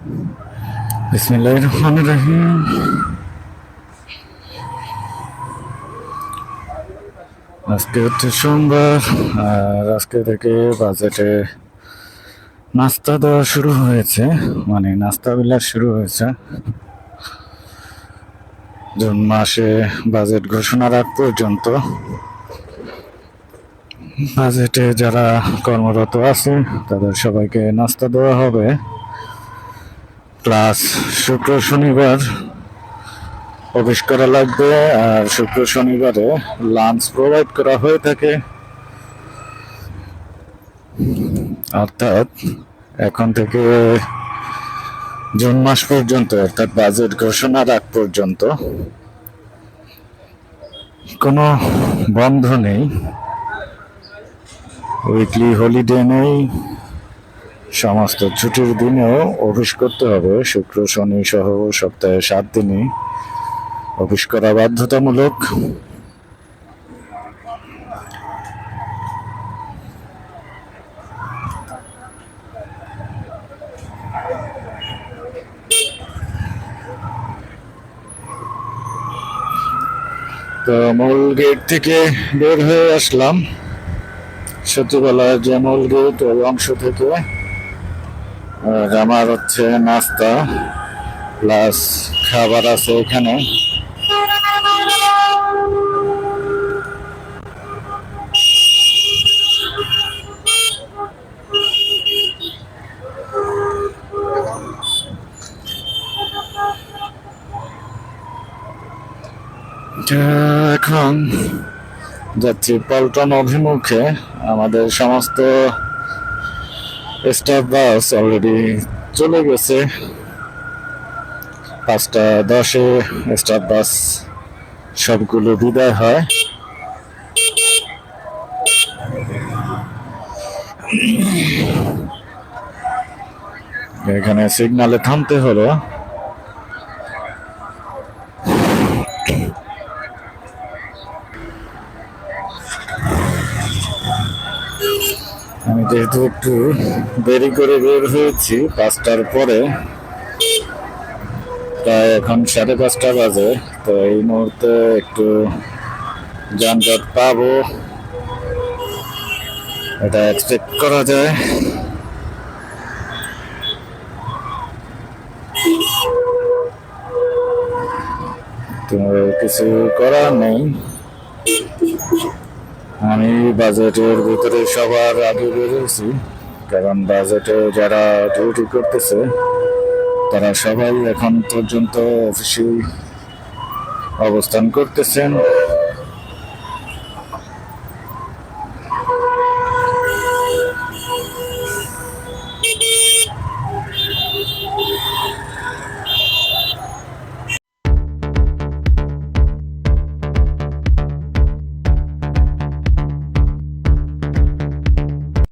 বিসমিল্লাহ রহমান রহিম। আজকে হচ্ছে সোমবার, আর আজকে থেকে বাজেটে নাস্তা দেওয়া শুরু হয়েছে মানে নাস্তা বিলাস শুরু হয়েছে। জুন মাসে বাজেট ঘোষণার আগ পর্যন্ত। বাজেটে যারা কর্মরত আছে তাদের সবাইকে নাস্তা দেওয়া হবে। প্লাস শুক্র শনিবার অফিস করা লাগবে, আর শুক্র শনিবারে লাঞ্চ প্রোভাইড করা হয়ে থাকে। অর্থাৎ এখন থেকে জুন মাস পর্যন্ত, অর্থাৎ বাজেট ঘোষণার আগ পর্যন্ত কোনো বন্ধ নেই। উইকলি হলিডে নেই। সমস্ত ছুটির দিনেও অফিস করতে হবে। শুক্র, শনি সহ সপ্তাহে সাত দিনই অফিস করা বাধ্যতামূলক। তো মূল গেট থেকে বের হয়ে আসলাম। সত্যিবেলা যে মূল গেট, ওই অংশ থেকে আর আমার হচ্ছে নাস্তা প্লাস খাবার আছে এখানে। এখন যাচ্ছি পল্টন অভিমুখে আমাদের সমস্ত স্টাফ বাস অলরেডি চলে গেছে। পাঁচটা, দশে স্টাফ বাস সবগুলো বিদায় হয়। এখানে সিগনালে থামতে হলো। আমি যেহেতু একটু দেরি করে বের হয়েছি, পাঁচটার পরে। প্রায় এখন সাড়ে পাঁচটা বাজে, তো এই মুহূর্তে একটু যানজট পাবো। এটা এক্সপেক্ট করা যায়। তো কিছু করার নেই। আমি বাজেটের ভিতরে সবার আগে বেরিয়েছি কারণ বাজেটে যারা ডিউটি করতেছে, তারা সবাই এখন পর্যন্ত অফিসে অবস্থান করতেছেন।